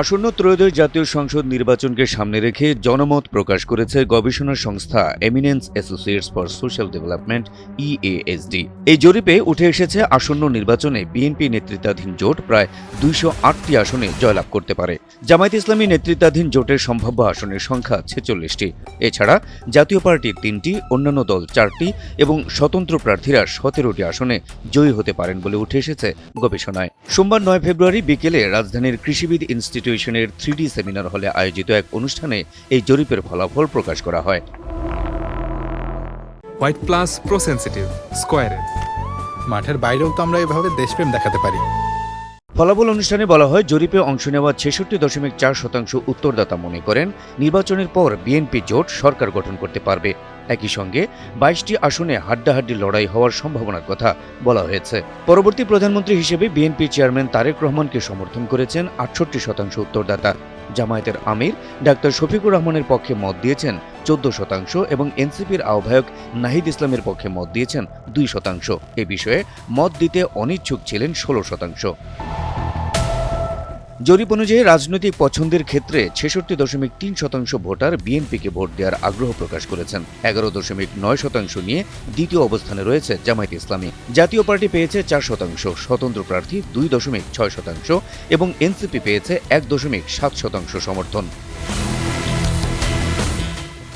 আসন্ন ত্রয়োদশ জাতীয় সংসদ নির্বাচনকে সামনে রেখে জনমত প্রকাশ করেছে গবেষণা সংস্থা eminence associates for social development EASD এই জরিপে উঠে এসেছে, আসন্ন নির্বাচনে বিএনপি নেতৃত্বাধীন জোট প্রায় দুইশো আটটি আসনে জয়লাভ করতে পারে। জামায়াত ইসলামী নেতৃত্বাধীন জোটের সম্ভাব্য আসনের সংখ্যা ছেচল্লিশটি। এছাড়া জাতীয় পার্টির তিনটি, অন্যান্য দল চারটি এবং স্বতন্ত্র প্রার্থীরা সতেরোটি আসনে জয়ী হতে পারেন বলে উঠে এসেছে গবেষণায়। সোমবার নয় ফেব্রুয়ারি বিকেলে রাজধানীর কৃষিবিদ ইনস্টিটিউশনের থ্রিডি সেমিনার হলে আয়োজিত এক অনুষ্ঠানে এই জরিপের ফলাফল প্রকাশ করা হয়। হোয়াইট প্লাস প্রো সেন্সিটিভ স্কোয়ারের মাঠের বাইরেও তো আমরা এভাবে দেশপ্রেম দেখাতে পারি। ফলাফল অনুষ্ঠানে বলা হয় জরিপে অংশ নেওয়া ছেষট্টি দশমিক চার শতাংশ উত্তরদাতা মনে করেন নির্বাচনের পর বিএনপি জোট সরকার গঠন করতে পারবে। একই সঙ্গে বাইশটি আসনে হাড্ডাহাড্ডি লড়াই হওয়ার সম্ভাবনার কথা বলা হয়েছে। পরবর্তী প্রধানমন্ত্রী হিসেবে বিএনপি চেয়ারম্যান তারেক রহমানকে সমর্থন করেছেন আটষট্টি শতাংশ উত্তরদাতা। জামায়াতের আমির ডাক্তার শফিকুর রহমানের পক্ষে মত দিয়েছেন চোদ্দ শতাংশ এবং এনসিপির আহ্বায়ক নাহিদ ইসলামের পক্ষে মত দিয়েছেন দুই শতাংশ। এ বিষয়ে মত দিতে অনিচ্ছুক ছিলেন ষোলো শতাংশ। জরিপ অনুযায়ী রাজনৈতিক পছন্দের ক্ষেত্রে ছেষট্টি দশমিক তিন শতাংশ ভোটার বিএনপিকে ভোট দেওয়ার আগ্রহ প্রকাশ করেছেন। এগারো দশমিক নয় শতাংশ নিয়ে দ্বিতীয় অবস্থানে রয়েছে জামায়াত ইসলামী। জাতীয় পার্টি পেয়েছে চার শতাংশ, স্বতন্ত্র প্রার্থী দুই দশমিক ছয় শতাংশ এবং এনসিপি পেয়েছে এক দশমিক সাত শতাংশ সমর্থন।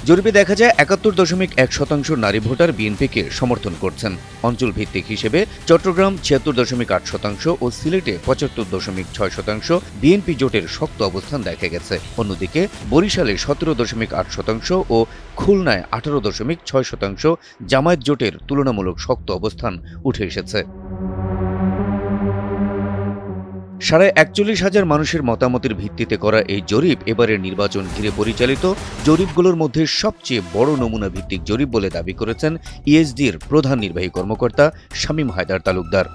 জরিপে দেখা যায় একাত্তর দশমিক এক শতাংশ নারী ভোটার বিএনপিকে সমর্থন করছেন। অঞ্চল ভিত্তিক হিসেবে চট্টগ্রাম ছিয়াত্তর দশমিক আট শতাংশ ও সিলেটে পঁচাত্তর দশমিক ছয় শতাংশ বিএনপি জোটের শক্ত অবস্থান দেখা গেছে। অন্যদিকে বরিশালে সতেরো দশমিক আট শতাংশ ও খুলনায় আঠারো দশমিক ছয় শতাংশ জামায়াত জোটের তুলনামূলক শক্ত অবস্থান উঠে এসেছে। সাড়ে একচল্লিশ হাজার মানুষের মতামতের ভিত্তিতে করা এই জরিপ এবারের নির্বাচন ঘিরে পরিচালিত জরিপগুলোর মধ্যে সবচেয়ে বড় নমুনা ভিত্তিক জরিপ বলে দাবি করেছেন ইএসডির প্রধান নির্বাহী কর্মকর্তা শামীম হায়দার তালুকদার।